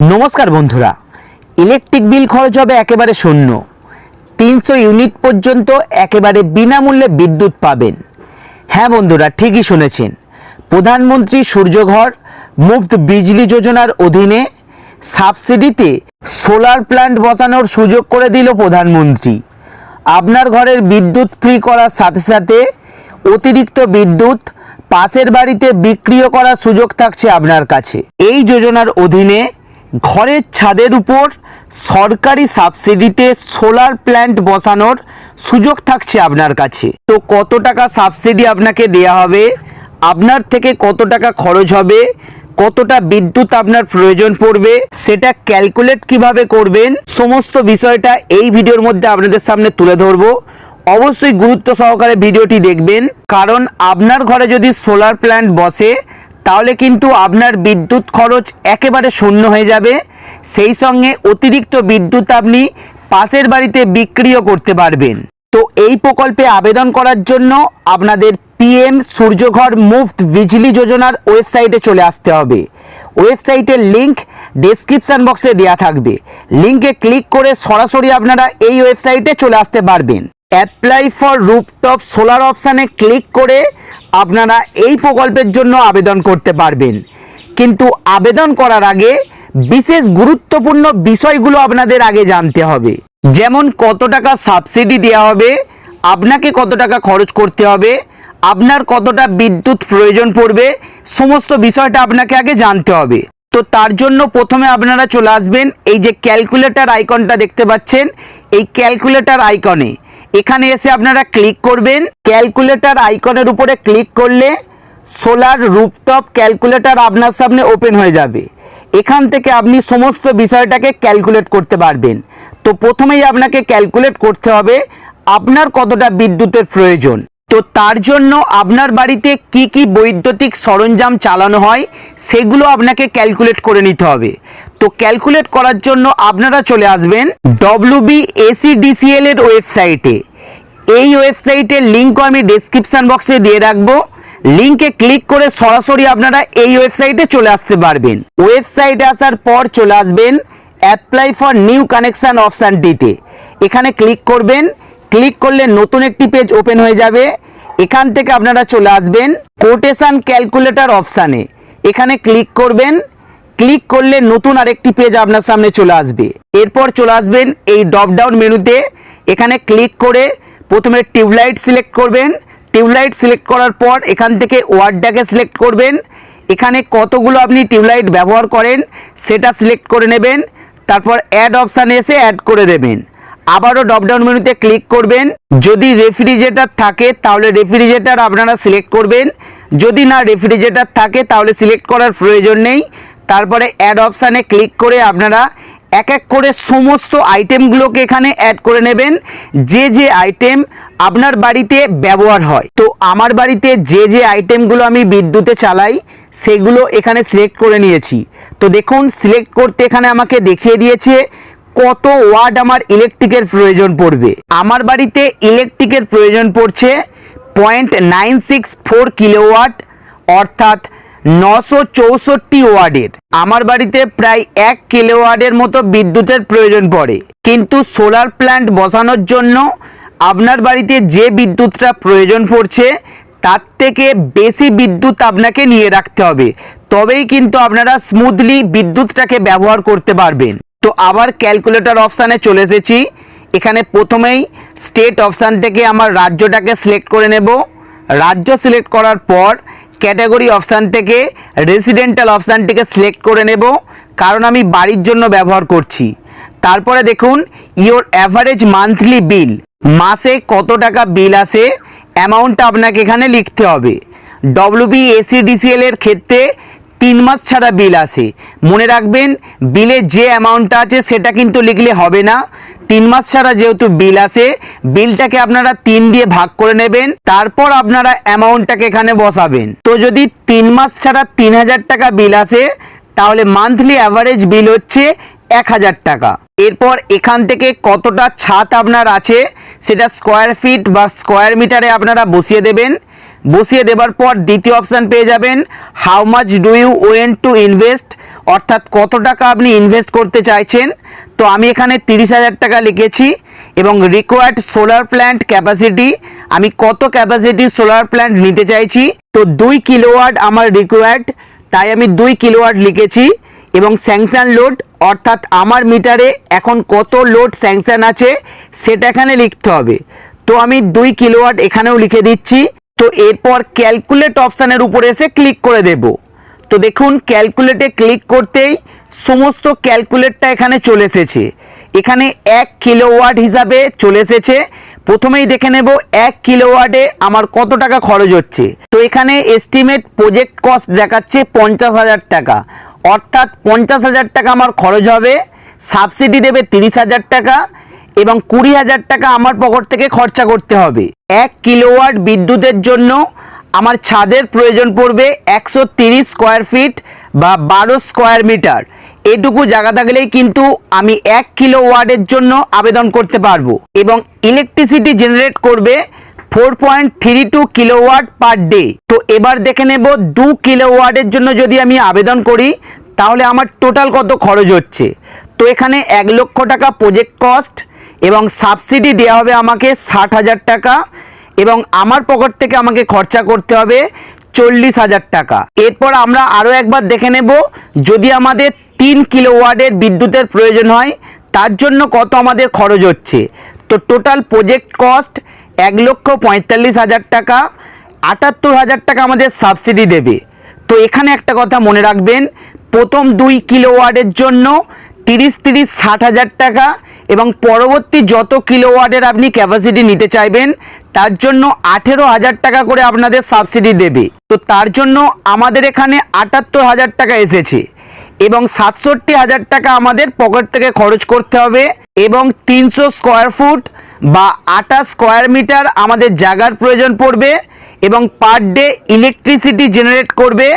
নমস্কার বন্ধুরা। Electric bill খরচ হবে একেবারে শূন্য। তিনশো ইউনিট পর্যন্ত একেবারে বিনামূল্যে বিদ্যুৎ পাবেন। হ্যাঁ বন্ধুরা, ঠিকই শুনেছেন। প্রধানমন্ত্রী সূর্যঘর মুফত বিজলি যোজনার অধীনে সাবসিডিতে সোলার প্ল্যান্ট বসানোর সুযোগ করে দিল প্রধানমন্ত্রী। আপনার ঘরের বিদ্যুৎ ফ্রি করার সাথে সাথে অতিরিক্ত বিদ্যুৎ পাশের বাড়িতে বিক্রিও করার সুযোগ থাকছে আপনার কাছে। এই যোজনার অধীনে ঘরের ছাদের উপর সরকারি সাবসিডিতে সোলার প্ল্যান্ট বসানোর সুযোগ থাকছে আপনার কাছে। তো কত টাকা সাবসিডি আপনাকে দেয়া হবে? আপনার থেকে কত টাকা খরচ হবে? কতটা বিদ্যুৎ আপনার প্রয়োজন পড়বে? সেটা ক্যালকুলেট কীভাবে করবেন? সমস্ত বিষয়টা এই ভিডিওর মধ্যে আপনাদের সামনে তুলে ধরবো। অবশ্যই গুরুত্ব সহকারে ভিডিওটি দেখবেন। কারণ আপনার ঘরে যদি সোলার প্ল্যান্ট বসে তাহলে কিন্তু আপনার বিদ্যুৎ খরচ একেবারে শূন্য হয়ে যাবে। সেই সঙ্গে অতিরিক্ত বিদ্যুৎ আপনি পাশের বাড়িতে বিক্রিও করতে পারবেন। তো এই প্রকল্পে আবেদন করার জন্য আপনাদের পিএম সূর্যঘর মুফত বিজলি যোজনার ওয়েবসাইটে চলে আসতে হবে। ওয়েবসাইটের লিংক ডেসক্রিপশন বক্সে দেওয়া থাকবে। লিঙ্কে ক্লিক করে সরাসরি আপনারা এই ওয়েবসাইটে চলে আসতে পারবেন। অ্যাপ্লাই ফর রুপটপ সোলার অপশানে ক্লিক করে আপনারা এই প্রকল্পের জন্য আবেদন করতে পারবেন। কিন্তু আবেদন করার আগে বিশেষ গুরুত্বপূর্ণ বিষয়গুলো আপনাদের আগে জানতে হবে। যেমন কত টাকা সাবসিডি দেওয়া হবে, আপনাকে কত টাকা খরচ করতে হবে, আপনার কতটা বিদ্যুৎ প্রয়োজন পড়বে, সমস্ত বিষয়টা আপনাকে আগে জানতে হবে। তো তার জন্য প্রথমে আপনারা চলে আসবেন, এই যে ক্যালকুলেটার আইকনটা দেখতে পাচ্ছেন, এই ক্যালকুলেটার আইকনে। এখানে এসে আপনারা ক্লিক করবেন। ক্যালকুলেটর আইকনের উপরে ক্লিক করলে সোলার রুপটপ ক্যালকুলেটর আপনার সামনে ওপেন হয়ে যাবে। এখান থেকে আপনি সমস্ত বিষয়টাকে ক্যালকুলেট করতে পারবেন। তো প্রথমেই আপনাকে ক্যালকুলেট করতে হবে আপনার কতটা বিদ্যুতের প্রয়োজন। তো তার জন্য আপনার বাড়িতে কি কি বৈদ্যুতিক সরঞ্জাম চালানো হয়, সেগুলো আপনাকে ক্যালকুলেট করে নিতে হবে। তো ক্যালকুলেট করার জন্য আপনারা চলে আসবেন ডব্লিউবি এসিডিসিএল এর ওয়েবসাইটে এই ওয়েবসাইটের লিঙ্কও আমি ডেসক্রিপশন বক্সে দিয়ে রাখব। লিঙ্কে ক্লিক করে সরাসরি আপনারা এই ওয়েবসাইটে চলে আসতে পারবেন। ওয়েবসাইটে আসার পর চলে আসবেন অ্যাপ্লাই ফর নিউ কানেকশন অপশানটিতে এখানে ক্লিক করবেন। ক্লিক করলে নতুন একটি পেজ ওপেন হয়ে যাবে। এখান থেকে আপনারা চলে আসবেন কোটেশন ক্যালকুলেটর অপশানে এখানে ক্লিক করবেন। ক্লিক করলে নতুন আরেকটি পেজ আপনার সামনে চলে আসবে। এরপর চলে আসবেন এই ড্রপ ডাউন মেনুতে। এখানে ক্লিক করে প্রথমে টিউবলাইট সিলেক্ট করবেন। টিউবলাইট সিলেক্ট করার পর এখান থেকে ওয়ার্ডটাকে সিলেক্ট করবেন। এখানে কতগুলো আপনি টিউবলাইট ব্যবহার করেন সেটা সিলেক্ট করে নেবেন। তারপর অ্যাড অপশানে এসে অ্যাড করে দেবেন। আবারও ড্রপডাউন মেনুতে ক্লিক করবেন। যদি রেফ্রিজারেটর থাকে তাহলে রেফ্রিজারেটর আপনারা সিলেক্ট করবেন। যদি না রেফ্রিজারেটর থাকে তাহলে সিলেক্ট করার প্রয়োজন নেই। তারপরে অ্যাড অপশানে ক্লিক করে আপনারা এক এক করে সমস্ত আইটেমগুলোকে এখানে অ্যাড করে নেবেন। যে যে আইটেম আপনার বাড়িতে ব্যবহার হয়। তো আমার বাড়িতে যে যে আইটেমগুলো আমি বিদ্যুতে চালাই, সেগুলো এখানে সিলেক্ট করে নিয়েছি। তো দেখুন সিলেক্ট করতে এখানে আমাকে দেখিয়ে দিয়েছে কত ওয়াট আমার ইলেকট্রিকের প্রয়োজন পড়বে। আমার বাড়িতে ইলেকট্রিকের প্রয়োজন পড়ছে point nine six four kilowatt অর্থাৎ নশো চৌষট্টি ওয়ার্ডের। আমার বাড়িতে প্রায় এক কিলোওয়ার্ডের মতো বিদ্যুতের প্রয়োজন পড়ে। কিন্তু সোলার প্ল্যান্ট বসানোর জন্য আপনার বাড়িতে যে বিদ্যুৎটা প্রয়োজন পড়ছে, তার থেকে বেশি বিদ্যুৎ আপনাকে নিয়ে রাখতে হবে। তবেই কিন্তু আপনারা স্মুথলি বিদ্যুৎটাকে ব্যবহার করতে পারবেন। তো আবার ক্যালকুলেটর অপশানে চলে এসেছি। এখানে প্রথমেই স্টেট অপশান থেকে আমার রাজ্যটাকে সিলেক্ট করে নেব। রাজ্য সিলেক্ট করার পর ক্যাটাগরি অপশান থেকে রেসিডেন্টাল অপশানটিকে সিলেক্ট করে নেব, কারণ আমি বাড়ির জন্য ব্যবহার করছি। তারপরে দেখুন ইওর অ্যাভারেজ মান্থলি বিল মাসে কত টাকা বিল আসে অ্যামাউন্টটা আপনাকে এখানে লিখতে হবে। ডব্লিউবি এসিডিসিএল এর ক্ষেত্রে তিন মাস ছাড়া বিল আসে মনে রাখবেন, বিলে যে অ্যামাউন্টটা আছে সেটা কিন্তু লিখলে হবে না। তিন মাস ছাড়া যেহেতু বিল আসে বিলটাকে আপনারা তিন দিয়ে ভাগ করে নেবেন, তারপর আপনারা অ্যামাউন্টটাকে এখানে বসাবেন। তো যদি তিন মাস ছাড়া তিন হাজার টাকা বিল আসে তাহলে মান্থলি অ্যাভারেজ বিল হচ্ছে এক হাজার টাকা। এরপর এখান থেকে কতটা ছাদ আপনার আছে, সেটা স্কোয়ার ফিট বা স্কোয়ার মিটারে আপনারা বসিয়ে দেবেন। বসিয়ে দেবার পর দ্বিতীয় অপশান পেয়ে যাবেন how much do you want to invest অর্থাৎ কত টাকা আপনি ইনভেস্ট করতে চাইছেন? তো আমি এখানে তিরিশ হাজার টাকা লিখেছি এবং রিকোয়ার্ড সোলার প্ল্যান্ট ক্যাপাসিটি আমি কত ক্যাপাসিটি সোলার প্ল্যান্ট নিতে চাইছি? তো দুই কিলোওয়াট আমার রিকোয়ার্ড তাই আমি দুই কিলোওয়াট লিখেছি এবং স্যাংশন লোড অর্থাৎ আমার মিটারে এখন কত লোড স্যাংশন আছে, সেটা এখানে লিখতে হবে। তো আমি দুই কিলোওয়াট এখানেও লিখে দিচ্ছি। তো এরপর ক্যালকুলেট অপশানের উপরে এসে ক্লিক করে দেব। তো দেখুন ক্যালকুলেটে ক্লিক করতেই সমস্ত ক্যালকুলেটটা এখানে চলে এসেছে। এখানে এক কিলোওয়াট হিসাবে চলে এসেছে। প্রথমেই দেখে নেব, এক কিলোওয়াটে আমার কত টাকা খরচ হচ্ছে। তো এখানে এস্টিমেট প্রজেক্ট কস্ট দেখাচ্ছে পঞ্চাশ হাজার টাকা। অর্থাৎ পঞ্চাশ হাজার টাকা আমার খরচ হবে সাবসিডি দেবে তিরিশ হাজার টাকা এবং কুড়ি হাজার টাকা আমার পকেট থেকে খরচা করতে হবে। এক কিলোওয়াট বিদ্যুতের জন্য আমার ছাদের প্রয়োজন পড়বে একশো তিরিশ স্কোয়ার ফিট বা বারো স্কোয়ার মিটার এটুকু জায়গা থাকলেই কিন্তু আমি এক কিলো ওয়ার্ডের জন্য আবেদন করতে পারব এবং ইলেকট্রিসিটি জেনারেট করবে four point three two kilowatt per day তো এবার দেখে নেব দু কিলোওয়াটের জন্য যদি আমি আবেদন করি, তাহলে আমার টোটাল কত খরচ হচ্ছে? তো এখানে এক লক্ষ টাকা প্রজেক্ট কস্ট এবং সাবসিডি দেওয়া হবে আমাকে ষাট হাজার টাকা এবং আমার পকেট থেকে আমাকে খরচা করতে হবে চল্লিশ হাজার টাকা। এরপর আমরা আরও একবার দেখে নেব যদি আমাদের তিন কিলোওয়াটের বিদ্যুতের প্রয়োজন হয়, তার জন্য কত আমাদের খরচ হচ্ছে। তো টোটাল প্রজেক্ট কস্ট এক লক্ষ পঁয়তাল্লিশ হাজার টাকা, আটাত্তর হাজার টাকা আমাদের সাবসিডি দেবে। তো এখানে একটা কথা মনে রাখবেন, প্রথম দুই কিলোওয়াটের জন্য তিরিশ তিরিশ ষাট হাজার টাকা এবং পরবর্তী যত কিলোওয়াটের আপনি ক্যাপাসিটি নিতে চাইবেন, তার জন্য আঠেরো হাজার টাকা করে আপনাদের সাবসিডি দেবে। তো তার জন্য আমাদের এখানে আটাত্তর হাজার টাকা এসেছে এবং সাতষট্টি হাজার টাকা আমাদের পকেট থেকে খরচ করতে হবে এবং তিনশো স্কোয়ার ফুট বা আটা স্কোয়ার মিটার আমাদের জায়গার প্রয়োজন পড়বে এবং পার ডে ইলেকট্রিসিটি জেনারেট করবে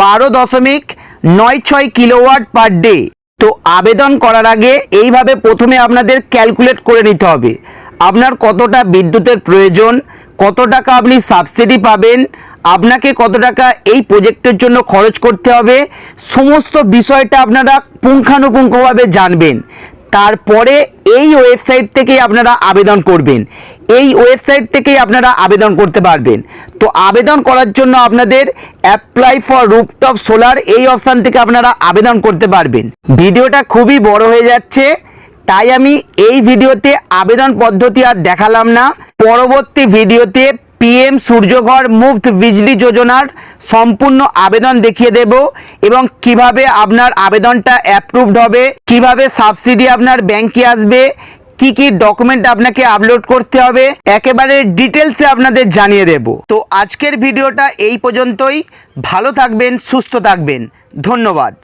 বারো দশমিক নয় ছয় কিলোওয়াট পার ডে তো আবেদন করার আগে এইভাবে প্রথমে আপনাদের ক্যালকুলেট করে নিতে হবে। আপনার কতটা বিদ্যুতের প্রয়োজন, কত টাকা আপনি সাবসিডি পাবেন, আপনাকে কত টাকা এই প্রজেক্টের জন্য খরচ করতে হবে, সমস্ত বিষয়টা আপনারা পুঙ্খানুপুঙ্খভাবে জানবেন। তারপরে এই ওয়েবসাইট থেকেই আপনারা আবেদন করবেন। এই ওয়েবসাইট থেকেই আপনারা আবেদন করতে পারবেন। তো আবেদন করার জন্য আপনাদের অ্যাপ্লাই ফর রুপটপ সোলার এই অপশান থেকে আপনারা আবেদন করতে পারবেন। ভিডিওটা খুবই বড় হয়ে যাচ্ছে, তাই আমি এই ভিডিওতে আবেদন পদ্ধতি আর দেখালাম না। পরবর্তী ভিডিওতে পিএম সূর্যঘর মুফত বিজলি যোজনার সম্পূর্ণ আবেদন দেখিয়ে দেব এবং কীভাবে আপনার আবেদনটা অ্যাপ্রুভড হবে, কীভাবে সাবসিডি আপনার ব্যাংকে আসবে কি কি ডকুমেন্ট আপনাকে আপলোড করতে হবে, একেবারে ডিটেলসে আপনাদের জানিয়ে দেব। তো আজকের ভিডিওটা এই পর্যন্তই। ভালো থাকবেন, সুস্থ থাকবেন। ধন্যবাদ।